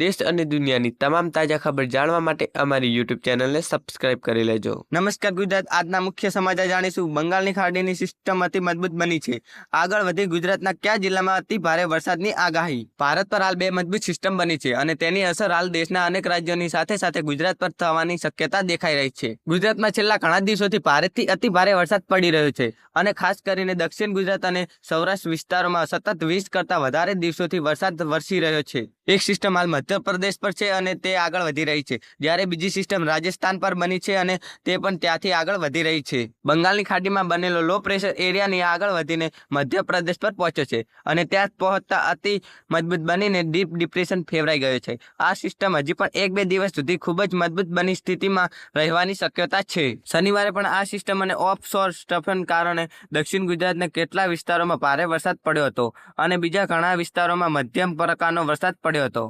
દેશ અને દુનિયાની તમામ તાજા ખબર જાણવા માટે અમારી યુટ્યુબ ચેનલને સબસ્ક્રાઇબ કરી લેજો. નમસ્કાર ગુજરાત, આજના મુખ્ય સમાચાર જાણીશું. બંગાળની ખાડીની સિસ્ટમ અતિ મજબૂત બની છે. આગળ વધી ગુજરાતના કયા જિલ્લામાં અતિ ભારે વરસાદની આગાહી? ભારત પર હાલ બે મજબૂત સિસ્ટમ બની છે અને તેની અસર હાલ દેશના અનેક રાજ્યોની સાથે સાથે ગુજરાત પર થવાની શક્યતા દેખાઈ રહી છે. ગુજરાતમાં છેલ્લા ઘણા દિવસોથી ભારેથી અતિ ભારે વરસાદ પડી રહ્યો છે અને ખાસ કરીને દક્ષિણ ગુજરાત અને સૌરાષ્ટ્ર વિસ્તારોમાં સતત વીસ કરતા વધારે દિવસોથી વરસાદ વરસી રહ્યો છે. એક સિસ્ટમ હાલ મધ્યપ્રદેશ પર છે અને તે આગળ વધી રહી છે. જ્યારે બીજી સિસ્ટમ રાજસ્થાન પર બની છે અને તે પણ ત્યાંથી આગળ વધી રહી છે. બંગાળની ખાડીમાં બનેલો લો પ્રેશર એરિયાની આગળ વધીને મધ્યપ્રદેશ પર પહોંચ્યો છે અને ત્યાં પહોંચતા અતિ મજબૂત બનીને ડીપ ડિપ્રેશન ફેવરાઈ ગયો છે. આ સિસ્ટમ હજી પણ એક બે દિવસ સુધી ખૂબ જ મજબૂત બની સ્થિતિમાં રહેવાની શક્યતા છે. શનિવારે પણ આ સિસ્ટમ અને ઓફશોર સ્ટફન કારણે દક્ષિણ ગુજરાતના કેટલા વિસ્તારોમાં ભારે વરસાદ પડ્યો હતો અને બીજા ઘણા વિસ્તારોમાં મધ્યમ પ્રકારનો વરસાદ પડ્યો હતો.